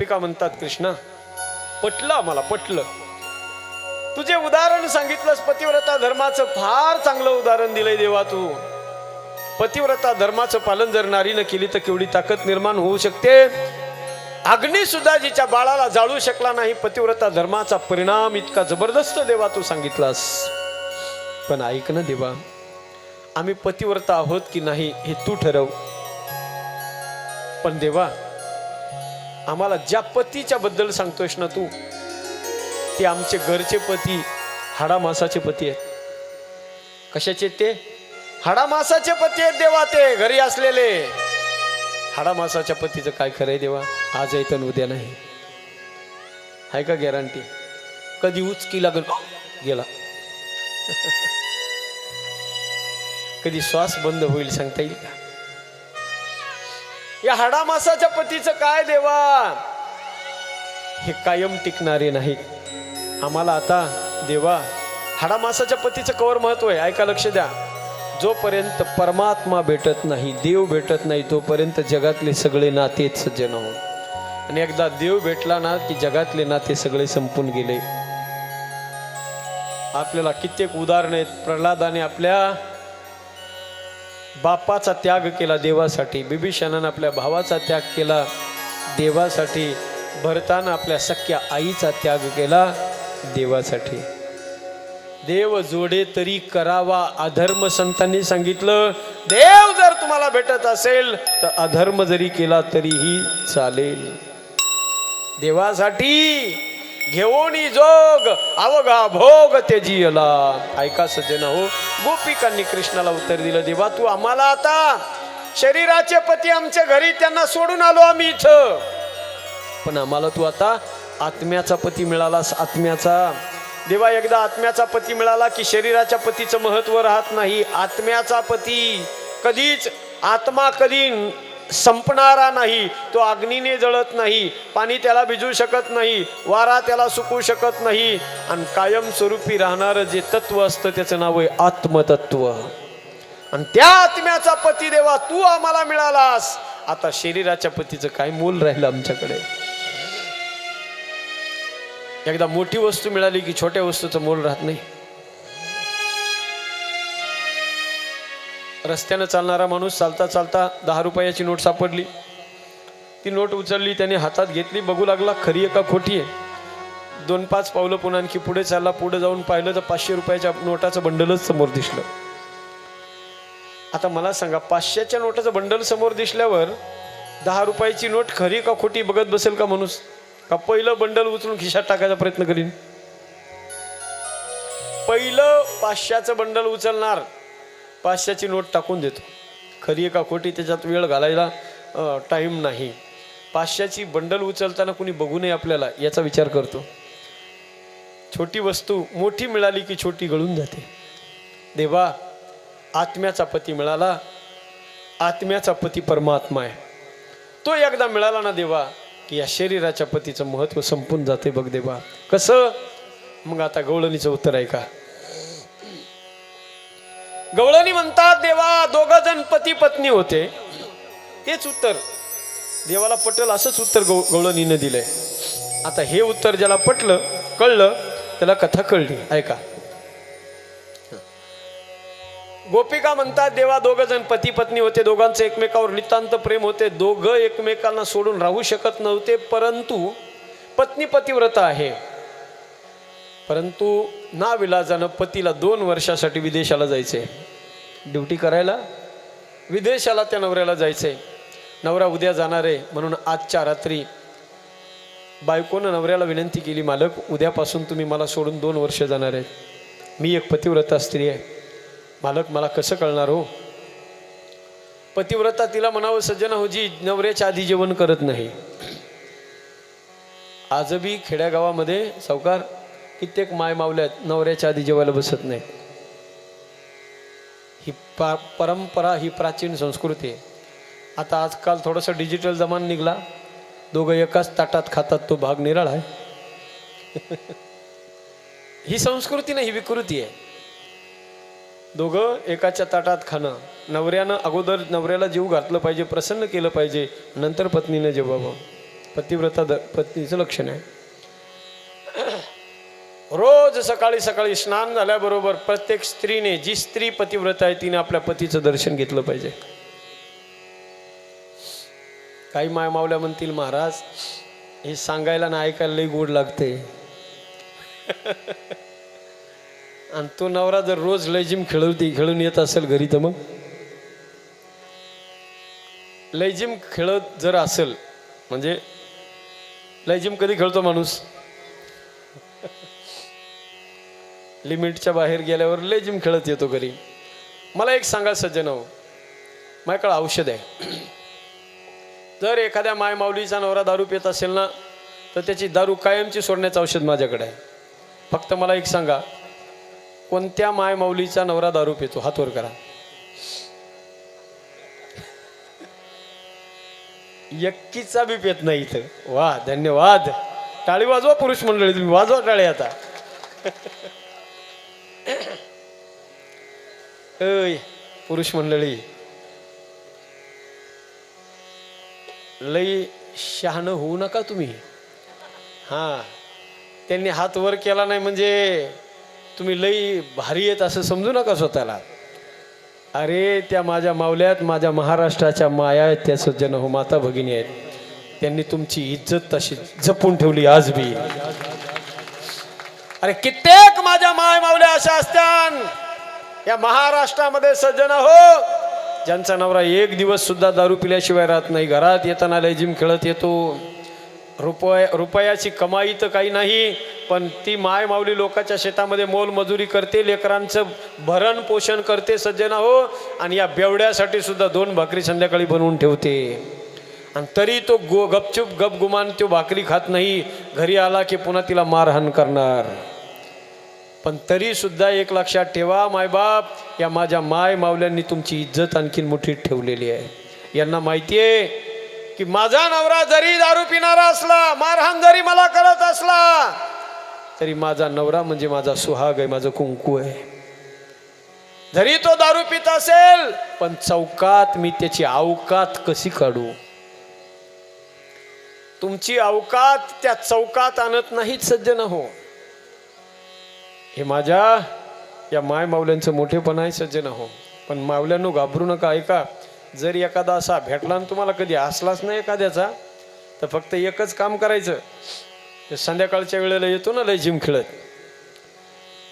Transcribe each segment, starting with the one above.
गोपिका म्हणतात कृष्णा पटलं आम्हाला पटलं. तुझे उदाहरण सांगितलंस पतिव्रता धर्माचं फार चांगलं उदाहरण दिलंय देवा तू. पतिव्रता धर्माचं पालन जर नारीनं केली तर केवढी ताकद निर्माण होऊ शकते. अग्नी सुद्धा जिच्या बाळाला जाळू शकला नाही पतिव्रता धर्माचा परिणाम इतका जबरदस्त देवा तू सांगितलास. पण ऐक ना देवा आम्ही पतिव्रता आहोत की नाही हे तू ठरव. पण देवा आम्हाला ज्या पतीच्या बद्दल सांगतोयस ना तू ते आमचे घरचे पती हाडामासाचे पती आहेत. कशाचे ते? हाडामासाचे पती आहेत देवा ते घरी असलेले. हाडामासाच्या पतीचं काय खरंय देवा? आज आहे तर उद्या नाही. आहे का गॅरंटी कधी उचकी लागल गेला. कधी श्वास बंद होईल सांगता येईल का? या हाडामासाच्या पतीचं काय देवा? हे कायम टिकणारे नाही. आम्हाला आता देवा हाडामासाच्या पतीचं कवर महत्त्व आहे. ऐका लक्ष द्या. जोपर्यंत परमात्मा भेटत नाही देव भेटत नाही तोपर्यंत जगातले सगळे नातेच सज्जन हो आणि एकदा देव भेटला ना की जगातले नाते सगळे संपून गेले. आपल्याला कित्येक उदाहरण आहेत. प्रल्हादाने आपल्या बापाचा त्याग केला देवासाठी बिभीषणानं आपल्या भावाचा त्याग केला देवासाठी भरतानं आपल्या सख्या आईचा त्याग केला देवासाठी. देव जोडे तरी करावा अधर्म संतांनी सांगितलं देव जर तुम्हाला भेटत असेल तर अधर्म जरी केला तरीही चालेल. देवासाठी घेऊन जोग अवघा भोग तेजियला ऐका सज्जन हो गोपिकांनी कृष्णाला उत्तर दिलं देवा तू आम्हाला आता शरीराचे पती आमच्या घरी त्यांना सोडून आलो आम्ही इथं. पण आम्हाला तू आता आत्म्याचा पती मिळालास आत्म्याचा देवा एकदा आत्म्याचा पती मिळाला की शरीराच्या पतीचं महत्त्व राहत नाही. आत्म्याचा पती कधीच आत्मा कधी संपणारा नाही तो अग्नीने जळत नाही पाणी त्याला भिजू शकत नाही वारा त्याला सुकू शकत नाही आणि कायमस्वरूपी राहणारं जे तत्व असतं त्याचं नाव आहे आत्मतत्व. आणि त्या आत्म्याचा पती देवा तू आम्हाला मिळालास. आता शरीराच्या पतीचं काय मोल राहिलं आमच्याकडे? एकदा मोठी वस्तू मिळाली की छोट्या वस्तूचं मोल राहत नाही. रस्त्यानं चालणारा माणूस चालता चालता दहा रुपयाची नोट सापडली. ती नोट उचलली त्याने हातात घेतली. बघू लागला खरी आहे का खोटी आहे? दोन पाच पावलं पुन्हा आणखी पुढे चालला. पुढे जाऊन पाहिलं तर पाचशे रुपयाच्या नोटाचं बंडलच समोर दिसलं. आता मला सांगा पाचशेच्या नोटाचं बंडल समोर दिसल्यावर दहा रुपयाची नोट खरी का खोटी बघत बसेल का माणूस? का पहिलं बंडल उचलून खिशात टाकायचा प्रयत्न करीन? पहिलं पाचशेचं बंडल उचलणार पाचशेची नोट टाकून देतो. खरी एका का खोटी त्याच्यात वेळ घालायला टाईम नाही. पाचशेची बंडल उचलताना कुणी बघू नये आपल्याला याचा विचार करतो. छोटी वस्तू मोठी मिळाली की छोटी गळून जाते. देवा आत्म्याचा पती मिळाला आत्म्याचा पती परमात्मा आहे. तो एकदा मिळाला ना देवा की या शरीराच्या पतीचं महत्त्व संपून जाते बघ देवा. कसं? मग आता गवळणीचं उत्तर आहे का गवळणी म्हणतात देवा दोघ जण पती पत्नी होते. तेच उत्तर. देवाला पटल असंच उत्तर गव गवळणीनं दिलंय. आता हे उत्तर ज्याला पटलं कळलं त्याला कथा कळली. ऐका. गोपिका म्हणतात देवा दोघ जण पती पत्नी होते दोघांचं एकमेकावर नितांत प्रेम होते दोघं एकमेकांना सोडून राहू शकत नव्हते परंतु पत्नी पतिव्रता आहे. परंतु ना विलाजानं पतीला दोन वर्षासाठी विदेशाला जायचं. आहे ड्युटी करायला विदेशाला त्या नवऱ्याला जायचं. आहे नवरा उद्या जाणार आहे म्हणून आजच्या रात्री बायकोनं नवऱ्याला विनंती केली मालक उद्यापासून तुम्ही मला सोडून दोन वर्ष जाणार आहेत. मी एक पतिव्रता स्त्री आहे. मालक मला कसं कळणार हो? पतिव्रता तिला म्हणावं सज्जन हो जी नवऱ्याच्या आधी जेवण करत नाही. आजबी खेड्यागावामध्ये सावकार कित्येक माय मावल्यात नवऱ्याच्या आधी जेवायला बसत नाही ही पा परंपरा ही प्राचीन संस्कृती आहे. आता आजकाल थोडंसं डिजिटल जमान निघला. दोघं एकाच ताटात खातात तो भाग निराळा आहे. ही संस्कृती नाही ही विकृती आहे. दोघं एकाच्या ताटात खाणं नवऱ्यानं अगोदर नवऱ्याला जीव घातलं पाहिजे प्रसन्न केलं पाहिजे नंतर पत्नीनं जेवावं. पतिव्रता द पत्नीचं लक्षण आहे. रोज सकाळी सकाळी स्नान झाल्याबरोबर प्रत्येक स्त्रीने जी स्त्री पतिव्रत आहे तिने आपल्या पतीचं दर्शन घेतलं पाहिजे. काही माय मावल्या म्हणतील महाराज हे सांगायला ना ऐकायला लई गोड लागते. आणि तो नवरा जर रोज लय जिम खेळवती खेळून येत असेल घरी तर मग? लय जिम खेळत जर असेल म्हणजे लय जिम कधी खेळतो माणूस? लिमिटच्या बाहेर गेल्यावर लय जिम खेळत येतो घरी. मला एक सांगा सज्जन माझ्याकडं औषध आहे. जर एखाद्या माय माऊलीचा नवरा दारू पित असेल ना तर त्याची दारू कायमची सोडण्याचं औषध माझ्याकडे आहे. फक्त मला एक सांगा कोणत्या माय माऊलीचा नवरा दारू पितो? हातवर करा. यक्कीचा बी पेत नाही इथं. वा धन्यवाद. टाळी वाजवा पुरुष मंडळी तुम्ही वाजवा टाळी आता. अय पुरुष मंडळी. लई शहाणं होऊ नका तुम्ही. हां त्यांनी हात वर केला नाही म्हणजे तुम्ही लई भारी येत असं समजू नका स्वतःला. अरे त्या माझ्या मावल्यात माझ्या महाराष्ट्राच्या माया आहेत त्या सज्जन हो माता भगिनी आहेत. त्यांनी तुमची इज्जत तशी जपून ठेवली आज बी. अरे कित्येक माझ्या माय मावल्या अशा असत्यान. या महाराष्ट्रामध्ये सज्जन हो ज्यांचा नवरा एक दिवस सुद्धा दारू पिल्याशिवाय राहत नाही घरात येताना लय जिम खेळत येतो. रुपया रुपयाची कमाई तर काही नाही पण ती माय माऊली लोकांच्या शेतामध्ये मोलमजुरी करते लेकरांचं भरण पोषण करते सज्जना हो आणि या बेवड्यासाठी सुद्धा दोन भाकरी संध्याकाळी बनवून ठेवते. आणि तरी तो गो गपचूप गपगुमान तो भाकरी खात नाही. घरी आला की पुन्हा तिला मारहाण करणार. पण तरीसुद्धा एक लक्षात ठेवा मायबाप या माझ्या माय मावल्यांनी तुमची इज्जत आणखीन मोठी ठेवलेली आहे. यांना माहिती आहे की माझा नवरा जरी दारू पिणारा असला मारहाण जरी मला करत असला तरी माझा नवरा म्हणजे माझा सुहाग आहे माझं कुंकू आहे. जरी तो दारू पित असेल पण चौकात मी त्याची अवकात कशी काढू? तुमची अवकात त्या चौकात आणत नाहीत सज्जन हो. हे माझ्या या माय मावल्यांचं मोठेपण आहे सज्जन हो पण मावल्यांनो घाबरू नका ऐका. जर एखादा असा भेटला आणि तुम्हाला कधी असलाच नाही एखाद्याचा तर फक्त एकच काम करायचं. संध्याकाळच्या वेळेला येतो ना लय जिम खेळत.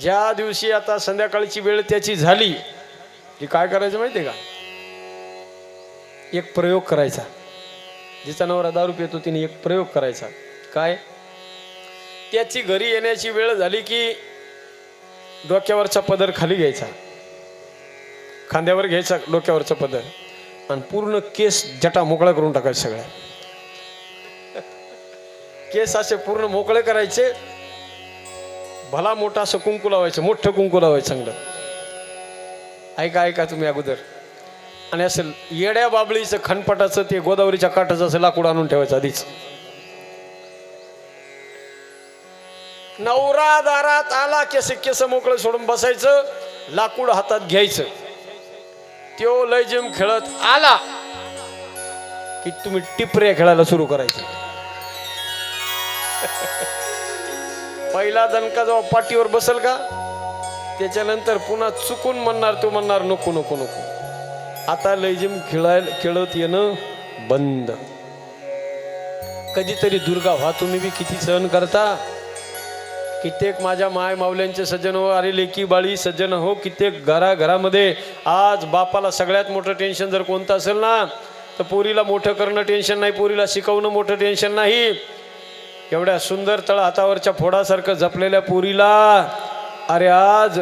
ज्या दिवशी आता संध्याकाळची वेळ त्याची झाली की काय करायचं माहिती आहे का? एक प्रयोग करायचा. जिचा नवरा दारू पितो तिने एक प्रयोग करायचा. काय? त्याची घरी येण्याची वेळ झाली की डोक्यावरचा पदर खाली घ्यायचा. खांद्यावर घ्यायचा डोक्यावरचा पदर. आणि पूर्ण केस जटा मोकळा करून टाकायचा सगळ्या. केस असे पूर्ण मोकळे करायचे. भला मोठा असं कुंकू लावायचं मोठं कुंकू लावायचं चांगलं. ऐका ऐका तुम्ही अगोदर. आणि असं येड्या बाबळीचं खनपटाचं ते गोदावरीच्या काठाचं असं लाकूड आणून ठेवायचं आधीच. नवरा दारात आला केस केस मोकळं सोडून बसायचं लाकूड हातात घ्यायचं. त्यो लय जिम खेळत आला की तुम्ही टिपऱ्या खेळायला सुरू करायचे. पहिला दणका जेव्हा पाठीवर बसल का त्याच्यानंतर पुन्हा चुकून म्हणणार तो म्हणणार नको नको नको. आता लय जिम खेळायला खेळत येणं बंद. कधीतरी दुर्गा व्हा तुम्ही बी किती सहन करता. कित्येक माझ्या माय मावल्यांचे सज्जन हो अरे लेकी बाळी सज्जन हो कित्येक घरा घरामध्ये आज बापाला सगळ्यात मोठं टेन्शन जर कोणतं असेल ना तर पोरीला मोठं करणं टेन्शन नाही पोरीला शिकवणं मोठं टेन्शन नाही. एवढ्या सुंदर तळ हातावरच्या फोडासारखं जपलेल्या पोरीला अरे आज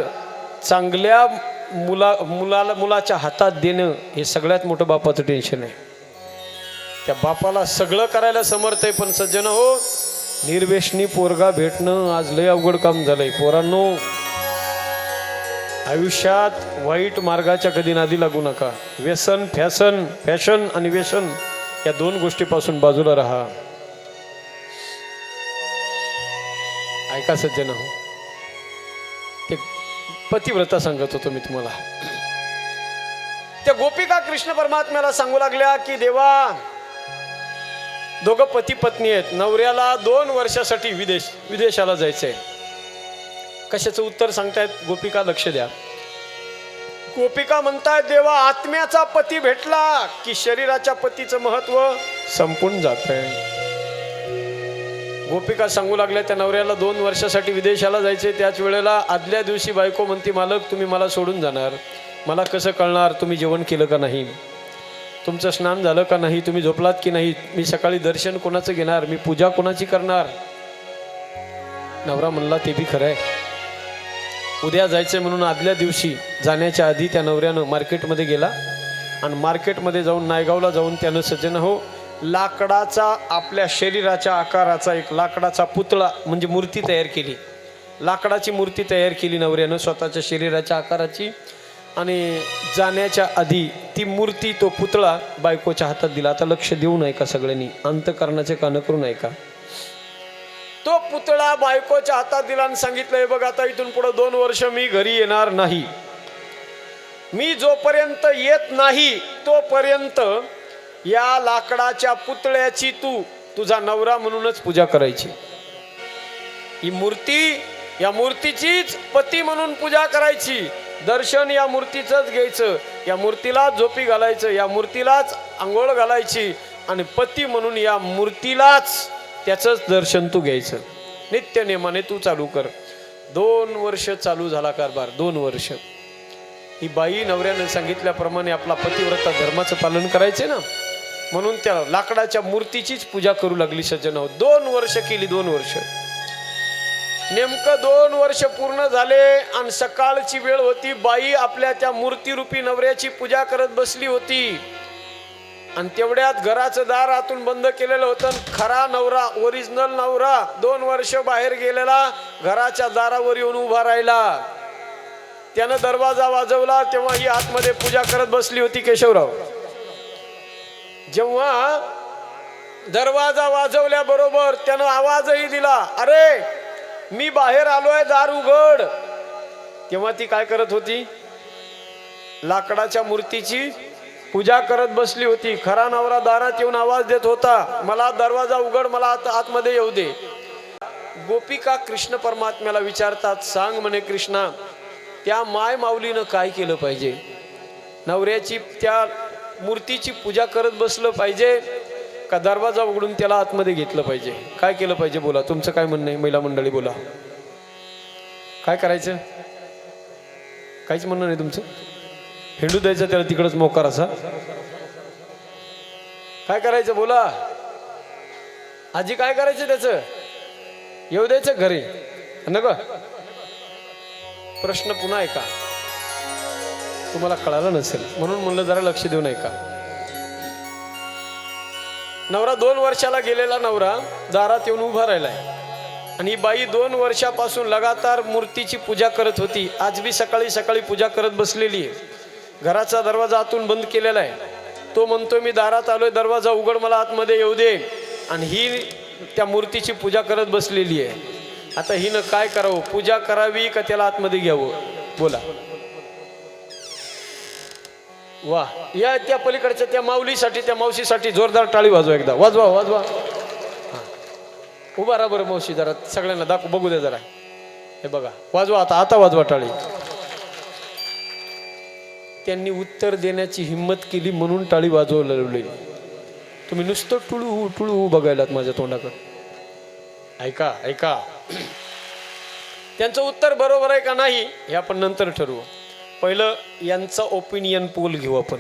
चांगल्या मुला मुलाला मुलाच्या हातात देणं हे सगळ्यात मोठं बापाचं टेन्शन आहे. त्या बापाला सगळं करायला समर्थ आहे पण सज्जन हो निर्वेशनी पोरगा भेटणं आज लय अवघड काम झालंय. पोरांनो आयुष्यात वाईट मार्गाच्या कधी नादी लागू नका. व्यसन फॅशन फॅशन आणि व्यसन या दोन गोष्टीपासून बाजूला राहा. ऐका सज्जन हो. ते पतिव्रता सांगत होतो मी तुम्हाला. त्या गोपिका कृष्ण परमात्म्याला सांगू लागल्या की देवा दोघं पती पत्नी आहेत. नवऱ्याला दोन वर्षासाठी विदेश विदेशाला जायचंय. कशाचं उत्तर सांगतायत? गोपिका लक्ष द्या. गोपिका म्हणतायत देवा आत्म्याचा पती भेटला की शरीराच्या पतीचं महत्त्व संपून जात गोपिका सांगू लागल्या त्या नवऱ्याला दोन वर्षासाठी विदेशाला जायचे त्याच वेळेला आदल्या दिवशी बायको म्हणते मालक तुम्ही मला सोडून जाणार. मला कसं कळणार? तुम्ही जेवण केलं का नाही तुमचं स्नान झालं का नाही तुम्ही झोपलात की नाही मी सकाळी दर्शन कोणाचं घेणार मी पूजा कोणाची करणार? नवरा म्हणला ते बी खरं आहे उद्या जायचं म्हणून आदल्या दिवशी जाण्याच्या आधी त्या नवऱ्यानं मार्केटमध्ये गेला आणि मार्केटमध्ये जाऊन नायगावला जाऊन त्यानं सज्जन हो लाकडाचा आपल्या शरीराच्या आकाराचा एक लाकडाचा पुतळा म्हणजे मूर्ती तयार केली. लाकडाची मूर्ती तयार केली नवऱ्यानं स्वतःच्या शरीराच्या आकाराची. आणि जाण्याच्या आधी ती मूर्ती तो पुतळा बायकोच्या हातात दिला. आता लक्ष देऊ नये का सगळ्यांनी? अंतकरणाचे कानं करू नये का? तो पुतळा बायकोच्या हातात दिला आणि सांगितलंय बघ आता इथून पुढे दोन वर्ष मी घरी येणार नाही. मी जोपर्यंत येत नाही तोपर्यंत या लाकडाच्या पुतळ्याची तू तुझा नवरा म्हणूनच पूजा करायची. ही मूर्ती या मूर्तीचीच पती म्हणून पूजा करायची. दर्शन या मूर्तीचंच घ्यायचं. या मूर्तीलाच झोपी घालायचं या मूर्तीलाच आंघोळ घालायची आणि पती म्हणून या मूर्तीलाच त्याचंच दर्शन तू घ्यायचं. नित्य नेमाने तू चालू कर. दोन वर्ष चालू झाला कारभार दोन वर्ष. ही बाई नवऱ्यानं सांगितल्याप्रमाणे आपला पतिव्रता धर्माचं पालन करायचे ना? म्हणून त्या लाकडाच्या मूर्तीचीच पूजा करू लागली सज्जन हो दोन वर्ष केली दोन वर्ष. नेमकं दोन वर्ष पूर्ण झाले आणि सकाळची वेळ होती. बाई आपल्या त्या मूर्तीरूपी नवऱ्याची पूजा करत बसली होती. आणि तेवढ्यात घराचं दार आतून बंद केलेलं होतं खरा नवरा ओरिजिनल नवरा दोन वर्ष बाहेर गेलेला घराच्या दारावर येऊन उभा राहिला. त्यानं दरवाजा वाजवला तेव्हा ही आतमध्ये पूजा करत बसली होती केशवराव. जेव्हा दरवाजा वाजवल्याबरोबर त्यानं आवाजही दिला अरे मी बाहेर आलोय दार उघड. तेव्हा ती काय करत होती? लाकडाच्या मूर्तीची पूजा करत बसली होती. खरा नवरा दारात येऊन आवाज देत होता मला दरवाजा उघड मला आत आतमध्ये येऊ दे. गोपिका कृष्ण परमात्म्याला विचारतात सांग म्हणे कृष्णा त्या माय माऊलीनं काय केलं पाहिजे? नवऱ्याची त्या मूर्तीची पूजा करत बसलं पाहिजे का दरवाजा उघडून त्याला आतमध्ये घेतलं पाहिजे? काय केलं पाहिजे बोला? तुमचं काय म्हणणं आहे? महिला मंडळी बोला. काय करायचं? काहीच म्हणणं नाही तुमचं? हिंडू द्यायचं त्याला तिकडच मोकार असा. काय करायचं बोला? आजी काय करायचं त्याचं? येऊ द्यायचं घरी. नग प्रश्न पुन्हा ऐका. तुम्हाला कळालं नसेल. म्हणून म्हणलं जरा लक्ष देऊन ऐका. नवरा दोन वर्षाला गेलेला नवरा दारात येऊन उभा राहिलाय. आणि ही बाई दोन वर्षापासून लगातार मूर्तीची पूजा करत होती. आज बी सकाळी सकाळी पूजा करत बसलेली आहे. घराचा दरवाजा आतून बंद केलेला आहे. तो म्हणतो मी दारात आलोय दरवाजा उघड मला आतमध्ये येऊ दे. आणि ही त्या मूर्तीची पूजा करत बसलेली आहे. आता हिनं काय करावं? पूजा करावी का त्याला आतमध्ये घ्यावं? बोला. वा. या त्या पलीकडच्या त्या माऊलीसाठी त्या मावशीसाठी जोरदार टाळी वाजवा एकदा. वाजवा वाजवा. हा. उभा राहा बरं मावशी जरा. सगळ्यांना दाखव बघू दे जरा. हे बघा. वाजवा आता आता वाजवा टाळी. त्यांनी उत्तर देण्याची हिंमत केली म्हणून टाळी वाजवलेली तुम्ही नुसतं टुळू टुळू बघायलात माझ्या तोंडाकडे. ऐका ऐका. त्यांचं उत्तर बरोबर आहे का नाही हे आपण नंतर ठरवू. पहिलं यांचा ओपिनियन पोल घेऊ आपण.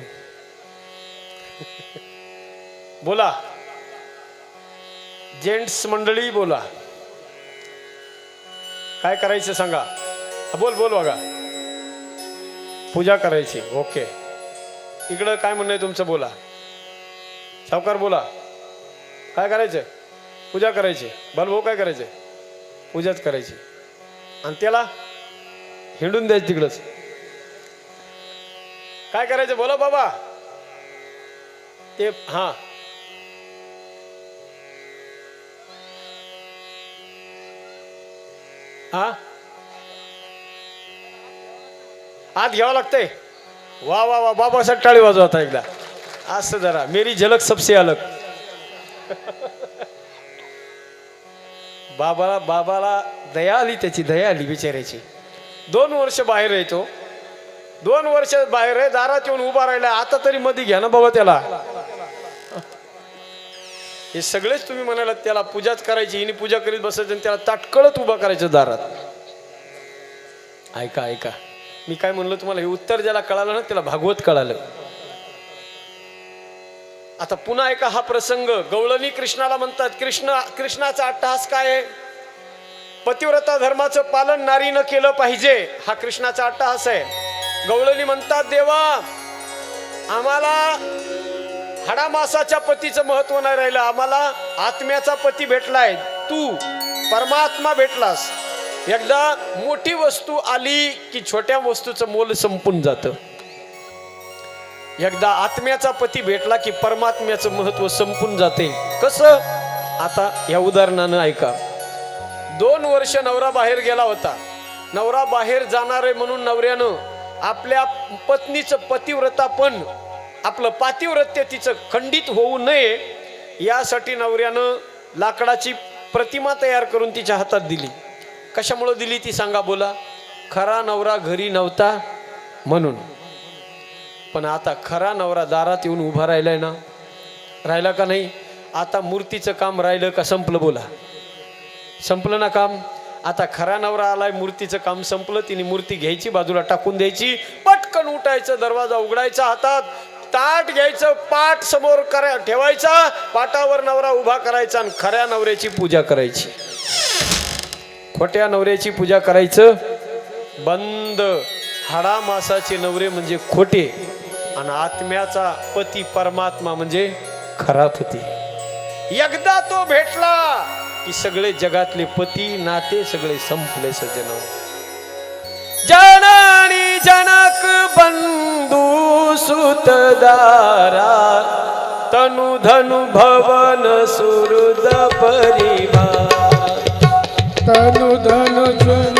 बोला. जेंट्स मंडळी बोला. काय करायचं सांगा? बोल बोल बघा. पूजा करायची ओके. इकडं काय म्हणणं आहे तुमचं बोला. सावकार बोला. काय करायचं? पूजा करायची. भाऊ काय करायचं? पूजाच करायची. आणि त्याला हिंडून द्यायची तिकडंच. काय करायचं? बोला बाबा. ते हा. हा? आत घ्यावं लागतंय. वा वा वा बाबासाठी टाळी वाजवा आता एकदा. असं जरा. मेरी झलक सबसे अलग. बाबाला बाबाला दया आली त्याची दया आली बिचाऱ्याची. दोन वर्ष बाहेर येतो दोन वर्ष बाहेर आहे दारात येऊन उभा राहिला आता तरी मध्ये घ्या ना बाबा त्याला. हे सगळेच तुम्ही म्हणाला त्याला पूजाच करायची हिने पूजा करीत बसायचं आणि त्याला ताटकळत उभा करायचं दारात. ऐका ऐका. मी काय म्हणलो तुम्हाला हे उत्तर ज्याला कळालं ना त्याला भागवत कळालं. आता पुन्हा एका हा प्रसंग. गवळणी कृष्णाला म्हणतात कृष्ण कृष्णाचा अट्टहास काय आहे? पतिव्रता धर्माचं पालन नारीनं केलं पाहिजे. हा कृष्णाचा अट्टहास आहे. गवळणी म्हणतात देवा आम्हाला हाडामासाच्या पतीचं महत्त्व नाही राहिलं. आम्हाला आत्म्याचा पती भेटलाय. तू परमात्मा भेटलास. एकदा मोठी वस्तू आली की छोट्या वस्तूचं मोल संपून जातं. एकदा आत्म्याचा पती भेटला की परमात्म्याचं महत्त्व संपून जाते. कसं? आता या उदाहरणानं ऐका. दोन वर्ष नवरा बाहेर गेला होता. नवरा बाहेर जाणार आहे म्हणून नवऱ्यानं आपल्या पत्नीचं पतिव्रता पण आपलं पातिव्रत्य तिचं खंडित होऊ नये यासाठी नवऱ्यानं लाकडाची प्रतिमा तयार करून तिच्या हातात दिली. कशामुळं दिली ती सांगा बोला. खरा नवरा घरी नव्हता म्हणून. पण आता खरा नवरा दारात येऊन उभा राहिलाय ना? राहिला का नाही? आता मूर्तीचं काम राहिलं का? संपलं बोला. संपलं ना काम? आता खरा नवरा आलाय मूर्तीचं काम संपलं तिने मूर्ती घ्यायची बाजूला टाकून द्यायची पटकन उठायचं दरवाजा उघडायचा हातात ताट घ्यायचं पाठ समोर करा ठेवायचा पाटावर नवरा उभा करायचा आणि खऱ्या नवऱ्याची पूजा करायची. खोट्या नवऱ्याची पूजा करायचं बंद. हाडा मासाचे नवरे म्हणजे खोटे आणि आत्म्याचा पती परमात्मा म्हणजे खरा पती एकदा तो भेटला की सगळे जगातले पती नाते सगळे संपले सज्जन. जनानी जनक बंधू सुतदारा तनु धनु भवन सुहृद परिवार. तनु धनु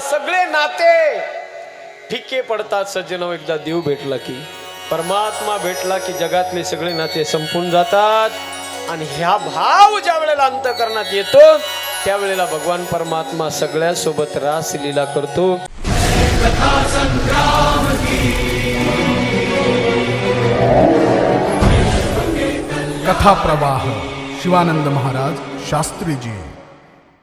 सगळे नाते ठिके पडतात सज्जन एकदा देव भेटला की परमात्मा भेटला की जगातले सगळे नाते संपून जातात. आणि ह्या भाव ज्या वेळेला अंतकरणात येतो त्यावेळेला भगवान परमात्मा सगळ्यासोबत रास लीला करतो. कथा प्रवाह शिवानंद महाराज शास्त्रीजी.